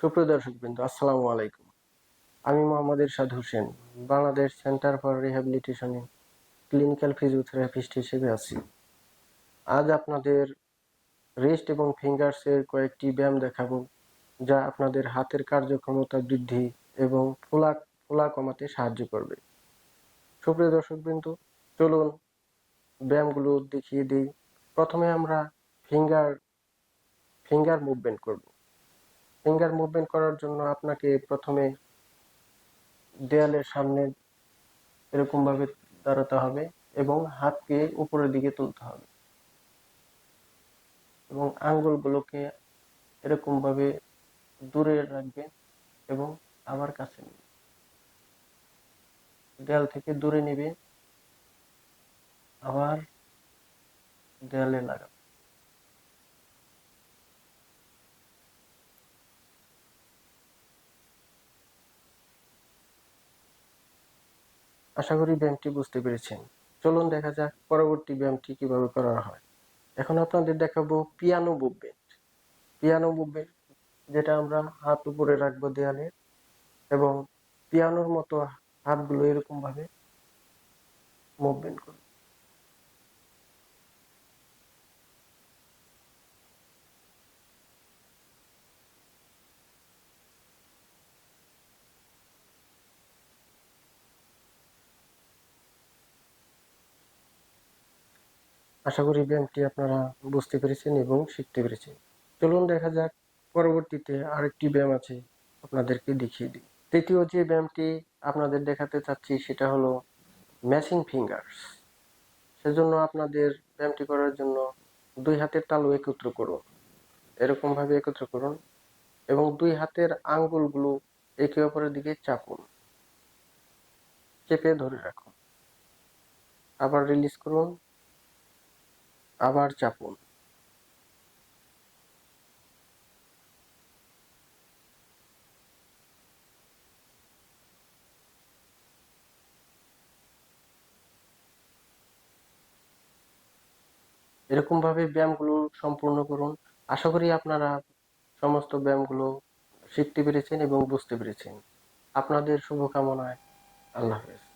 সুপ্রিয় দর্শক বিন্দু আসসালামু আলাইকুম। আমি মোহাম্মদ ইরশাদ হোসেন, বাংলাদেশ সেন্টার ফর রিহ্যাবিলিটেশনে ক্লিনিক্যাল ফিজিওথেরাপিস্ট হিসেবে আছি। আজ আপনাদের রেস্ট এবং ফিঙ্গার্সের কয়েকটি ব্যায়াম দেখাবো, যা আপনাদের হাতের কার্যক্ষমতা বৃদ্ধি এবং ফোলা ফোলা কমাতে সাহায্য করবে। সুপ্রিয় দর্শক বিন্দু চলুন ব্যায়ামগুলো দেখিয়ে দিই। প্রথমে আমরা ফিঙ্গার ফিঙ্গার মুভমেন্ট করব। ফিঙ্গার মুভমেন্ট করার জন্য আপনাকে প্রথমে দেয়ালের সামনে এরকম ভাবে দাঁড়াতে হবে এবং হাতকে উপরের দিকে তুলতে হবে। এবং আঙ্গুলগুলোকে এরকম ভাবে দূরে রাখবেন এবং আবার কাছে নেবেন। দেয়াল থেকে দূরে নেবে আবার দেয়ালে লাগাবে আশা করি ব্যায়ামটি বুঝতে পেরেছেন। চলুন দেখা যাক পরবর্তী ব্যায়ামটি কীভাবে করা হয়। এখন আপনাদের দেখাবো পিয়ানো মুভমেন্ট। পিয়ানো মুভমেন্ট যেটা আমরা হাত উপরে রাখব দেয়ালে এবং পিয়ানোর মতো হাতগুলো এরকম ভাবে মুভমেন্ট করব। আশা করি ব্যায়ামটি আপনারা বুঝতে পেরেছেন এবং শিখতে পেরেছেন। চলুন দেখা যাক, পরবর্তীতে আরেকটি ব্যায়াম আছে আপনাদেরকে দেখিয়ে দিই। তৃতীয় যে ব্যায়ামটি আপনাদের দেখাতে চাচ্ছি সেটা হলো ম্যাচিং ফিঙ্গার্স। সেজন্য আপনাদের ব্যায়ামটি করার জন্য দুই হাতের তালু একত্র করুন। এরকমভাবে একত্র করুন এবং দুই হাতের আঙ্গুলগুলো একে অপরের দিকে চাপুন। চেপে ধরে রাখুন। আবার রিলিজ করুন। আবার চাপুন। এরকম ভাবে ব্যায়ামগুলো সম্পূর্ণ করুন। আশা করি আপনারা সমস্ত ব্যায়ামগুলো শিখতে পেরেছেন এবং বুঝতে পেরেছেন। আপনাদের শুভকামনায় আল্লাহ হাফেজ।